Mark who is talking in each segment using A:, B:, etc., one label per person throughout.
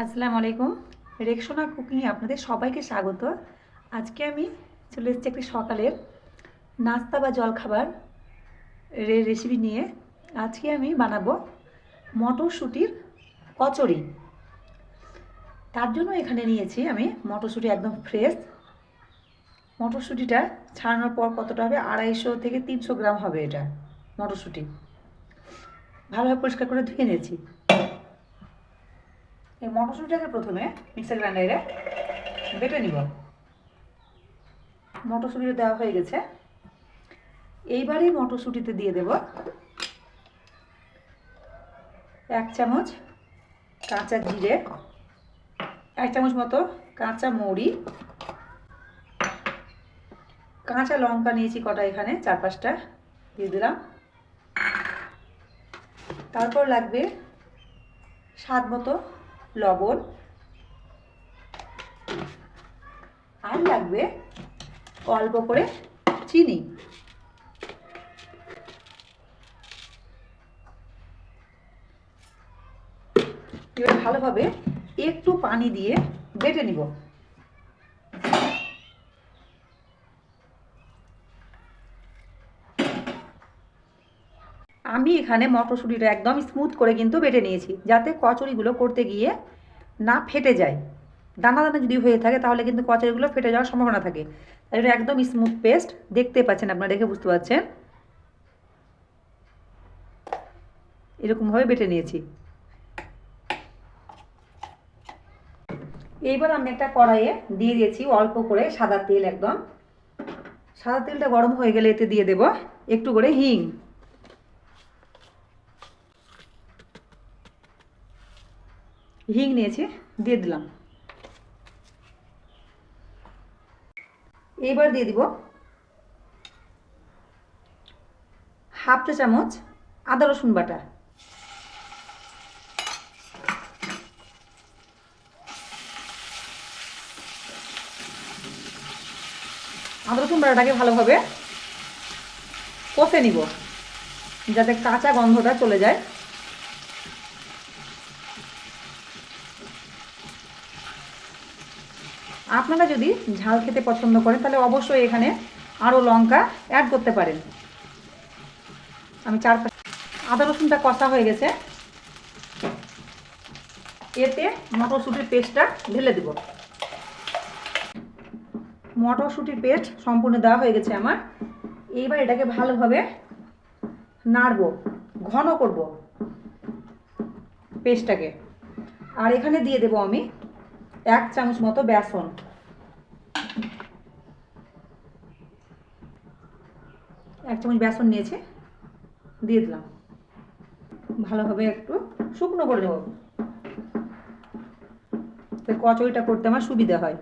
A: আসসালামু আলাইকুম। রেকসোনা কুকিংয়ে আপনাদের সবাইকে স্বাগত। আজকে আমি চলে এসেছি একটি সকালের নাস্তা বা জলখাবার রেসিপি নিয়ে। আজকে আমি বানাবো মটরশুঁটির কচুরি। তার জন্য এখানে নিয়েছি আমি মটরশুঁটি একদম ফ্রেশ মটরশুঁটিটা ছাড়ানোর পর কতটা হবে? আড়াইশো থেকে তিনশো গ্রাম হবে এটা মটরশুঁটি। ভালোভাবে পরিষ্কার করে ধুয়ে নিয়েছি। এই মটরশুঁটিটাকে প্রথমে মিক্সার গ্রাইন্ডারে বেটে নিব। মটরশুঁটিটা দেওয়া হয়ে গেছে। এইবারই মটরশুঁটিতে দিয়ে দেব এক চামচ কাঁচা জিরে, এক চামচ মতো কাঁচা মৌরি, কাঁচা লঙ্কা নিয়েছি কটা এখানে, চার পাঁচটা দিয়ে দিলাম। তারপর লাগবে স্বাদ মতো লবণ আর লাগবে অল্প করে চিনি। এবার ভালোভাবে একটু পানি দিয়ে বেটে নিব। আমি এখানে মটরশুঁটিটা একদম স্মুথ করে কিন্তু বেটে নিয়েছি, যাতে কচুরিগুলো করতে গিয়ে না ফেটে যায়। দানা দানা যদি হয়ে থাকে তাহলে কিন্তু কচুরিগুলো ফেটে যাওয়ার সম্ভাবনা থাকে। তাই জন্য একদম স্মুথ পেস্ট দেখতে পাচ্ছেন আপনারা, দেখে বুঝতে পারছেন? এরকমভাবে বেটে নিয়েছি। এইবার আমি একটা কড়াইয়ে দিয়ে দিয়েছি অল্প করে সাদা তেল একদম। সাদা তেলটা গরম হয়ে গেলে এতে দিয়ে দেব একটু করে হিং। হিং নিয়েছি, দিয়ে দিলাম। এইবার দিয়ে দিব হাফ চা চামচ আদা রসুন বাটা। আদা রসুন বাটাটাকে ভালোভাবে কষে নিব, যাতে কাঁচা গন্ধটা চলে যায়। আপনারা যদি ঝাল খেতে পছন্দ করেন, তাহলে অবশ্যই এখানে আরও লঙ্কা অ্যাড করতে পারেন। আমি চার আদা রসুনটা কষা হয়ে গেছে। এতে মটরশুঁটির পেস্টটা ঢেলে দেব। মটরশুঁটির পেস্ট সম্পূর্ণ দেওয়া হয়ে গেছে আমার। এইবার এটাকে ভালোভাবে নাড়বো, ঘন করব পেস্টটাকে। আর এখানে দিয়ে দেবো আমি এক চামচ মতো বেসন। এক চামচ বেসন নিয়েছে, দিয়ে দিলাম। ভালোভাবে একটু শুকনো করে দেবো তো কচুরিটা করতে আমার সুবিধা হয়।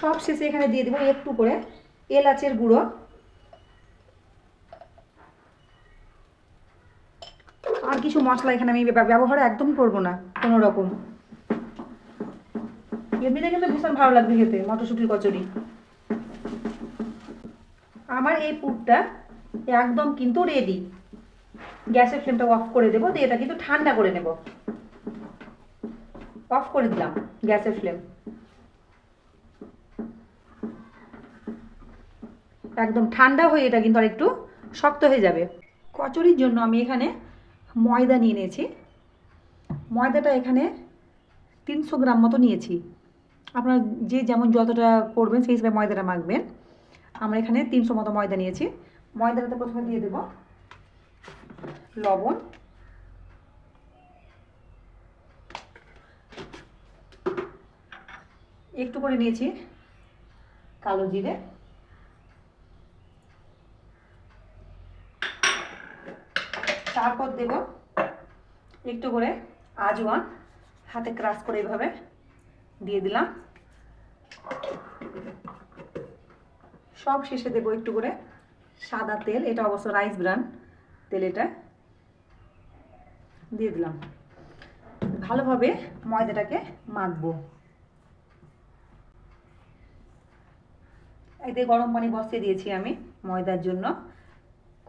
A: সব শেষে এখানে দিয়ে দেবো একটু করে এলাচের গুঁড়ো আর কিছু মশলা এখানে আমি ব্যবহার একদম করব না, কোনো রকম। এমনিতে কিন্তু ভীষণ ভালো লাগবে খেতে, মটরশুঁটির কচুরি। আমার এই পুরটা একদম কিন্তু রেডি গ্যাসের ফ্লেমটা অফ করে দেবো, দিয়ে এটা কিন্তু ঠান্ডা করে নেব। অফ করে দিলাম গ্যাসের ফ্লেম একদম ঠান্ডা হয়ে এটা কিন্তু আর একটু শক্ত হয়ে যাবে। কচুরির জন্য আমি এখানে ময়দা নিয়ে নিয়েছি। ময়দাটা এখানে তিনশো গ্রাম মতো নিয়েছি। আপনার যে যেমন যতটা করবেন সেই হিসেবে ময়দাটা মাখবেন। আমরা এখানে তিনশো মতো ময়দা নিয়েছি। ময়দাটাতে প্রথমে দিয়ে দেব লবণ। একটু করে নিয়েছি কালো জিরে। তারপর দেব। একটু করে আজওয়ান হাতে ক্রাশ করে এভাবে দিয়ে দিলাম। সব শেষে দেবো একটু করে সাদা তেল, এটা অবশ্য রাইস ব্রান তেল এটা। দিয়ে দিলাম। ভালোভাবে ময়দাটাকে মাখবো। এতে গরম পানি বসিয়ে দিয়েছি আমি ময়দার জন্য।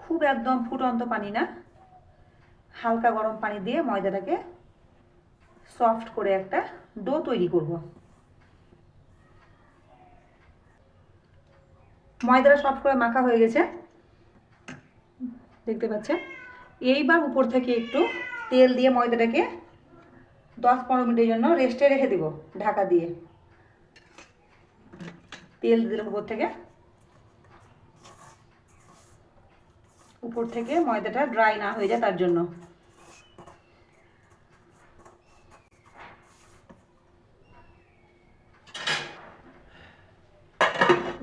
A: খুব একদম ফুটন্ত পানি না। হালকা গরম পানি দিয়ে ময়দাটাকে সফট করে একটা ডো তৈরি করব। ময়দাটা সফট করে মাখা হয়ে গেছে। দেখতে পাচ্ছেন? এইবার উপর থেকে একটু তেল দিয়ে ময়দাটাকে দশ পনেরো মিনিটের জন্য রেস্টে রেখে দেব ঢাকা দিয়ে। তেল দিলাম উপর থেকে। উপর থেকে ময়দাটা ড্রাই না হয়ে যায় তার জন্য।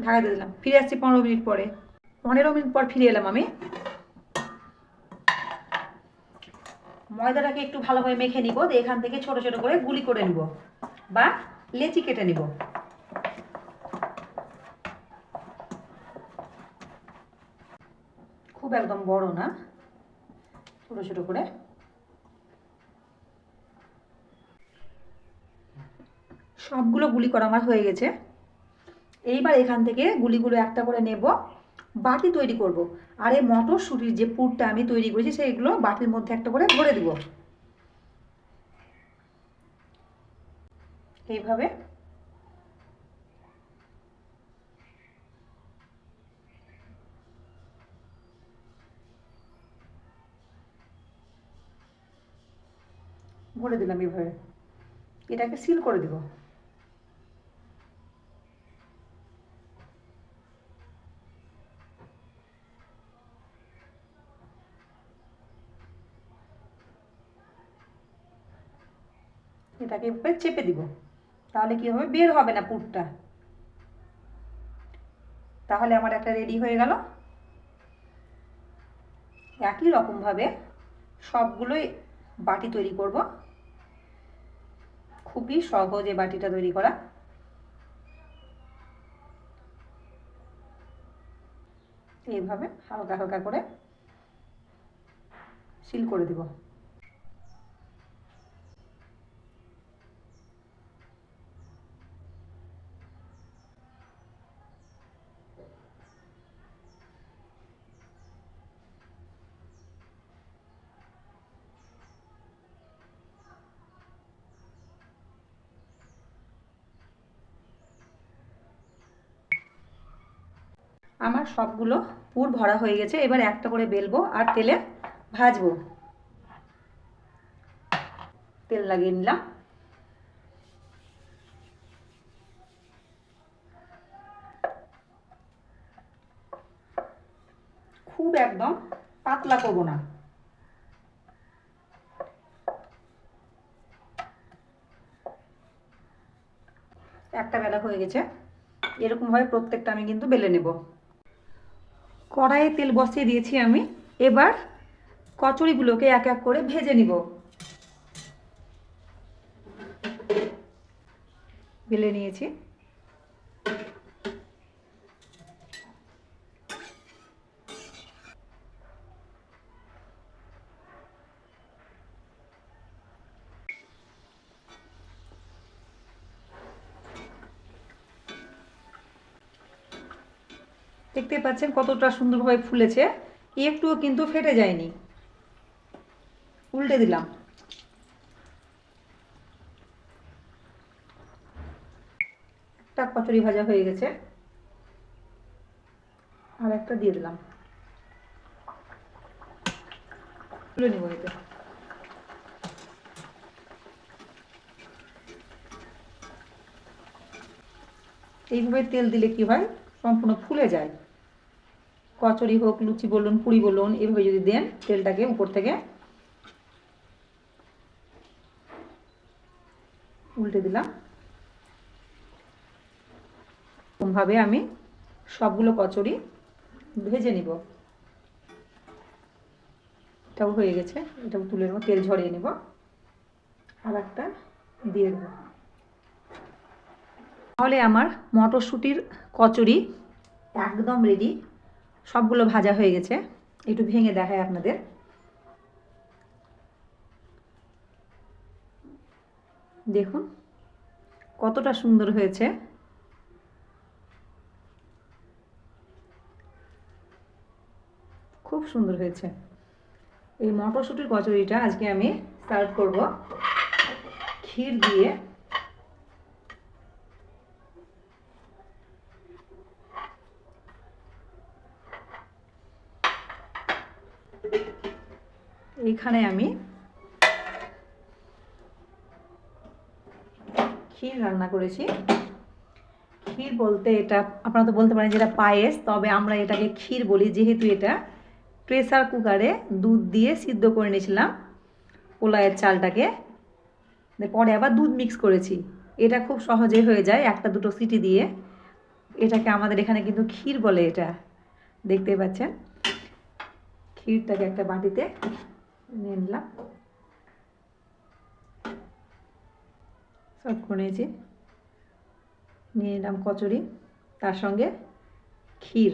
A: ঢাকা দিয়ে দিলাম। ফিরে আসছি পনেরো মিনিট পরে। পনেরো মিনিট পর ফিরে এলাম আমি। ময়দাটাকে একটু ভালোভাবে মেখে নিব, দিয়ে এখান থেকে ছোট ছোট করে গুলি করে নিব, বা লেচি কেটে নিব। খুব একদম বড় না, ছোট ছোট করে। সবগুলো গুলি করা আমার হয়ে গেছে। এইবার এখান থেকে গুলিগুলো একটা করে নেব, বাটি তৈরি করব। আর এই মটরশুঁটির যে পুরটা আমি তৈরি করেছি, সেইগুলো বাটির মধ্যে একটা করে ভরে দিব। এইভাবে। ভরে দিলাম এইভাবে। এটাকে সিল করে দিব। এটাকে এভাবে চেপে দিব। তাহলে কি হবে? বের হবে না পুরটা। তাহলে আমার একটা রেডি হয়ে গেল। একই রকমভাবে সবগুলোই বাটি তৈরি করব। খুবই সহজ বাটিটা তৈরি করা। এইভাবে হালকা হালকা করে সিল করে দিব। আমার সবগুলো পুর ভরা হয়ে গেছে, এবার একটা করে বেলবো আর তেলে ভাজবো। তেল লাগিয়ে নিলাম। খুব একদম পাতলা করব না। একটা বেলা হয়ে গেছে, এরকমভাবে প্রত্যেকটা আমি কিন্তু বেলে নেব। কড়াইয়ে তেল বসিয়ে দিয়েছি আমি। এবার কচুরিগুলোকে এক এক করে ভেজে নিব। বেলে নিয়েছি। দেখতে পাচ্ছেন কতটা সুন্দরভাবে ফুলেছে। একটুও কিন্তু ফেটে যায়নি। উল্টে দিলাম। একটা কচুরি ভাজা হয়ে গেছে। আর একটা দিয়ে দিলাম। তুলে নিব এতে। এইভাবে তেল দিলে কি হয়? সম্পূর্ণ ফুলে যায়। কচুরি হোক, লুচি বলুন, পুরি বলুন, এভাবে যদি দেন, তেলটাকে উপর থেকে উল্টে দিলাম। এরকমভাবে আমি সবগুলো কচুরি ভেজে নিব। এটাও হয়ে গেছে, এটাও তুলে নেব, তেল ঝরিয়ে নেব। আর একটা দিয়ে দেবো। তাহলে আমার মটরশুঁটির কচুরি একদম রেডি সবগুলো ভাজা হয়ে গেছে। একটু ভেঙে দেখায় আপনাদের। দেখুন, কতটা সুন্দর হয়েছে। খুব সুন্দর হয়েছে। এই মটরশুঁটির কচুরিটা আজকে আমি সার্ভ করব। ক্ষীর দিয়ে এইখানে আমি ক্ষীর রান্না করেছি। ক্ষীর বলতে এটা, আপনারা তো বলতে পারেন যে এটা পায়েস, তবে আমরা এটাকে ক্ষীর বলি, যেহেতু এটা প্রেসার কুকারে দুধ দিয়ে সিদ্ধ করে নিয়েছিলাম পোলায়ের চালটাকে। পরে আবার দুধ মিক্স করেছি। এটা খুব সহজে হয়ে যায় একটা দুটো সিটি দিয়ে। এটাকে আমাদের এখানে কিন্তু ক্ষীর বলে এটা। দেখতে পাচ্ছেন? ক্ষীরটাকে একটা বাটিতে নিলাম। সব করে নিয়ে নিলাম কচুরি, তার সঙ্গে ক্ষীর।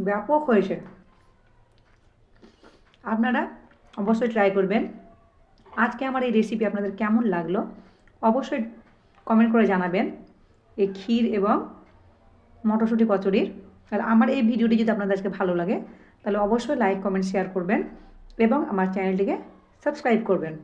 A: ব্যাপক হয়েছে। আপনারা অবশ্যই ট্রাই করবেন। আজকে আমার এই রেসিপি আপনাদের কেমন লাগল অবশ্যই কমেন্ট করে জানাবেন। এই ক্ষীর এবং মটরশুঁটি কচুরির। আর আমার এই ভিডিওটি যদি আপনাদের আজকে ভালো লাগে তাহলে অবশ্যই লাইক কমেন্ট শেয়ার করবেন এবং আমার চ্যানেলটিকে সাবস্ক্রাইব করবেন।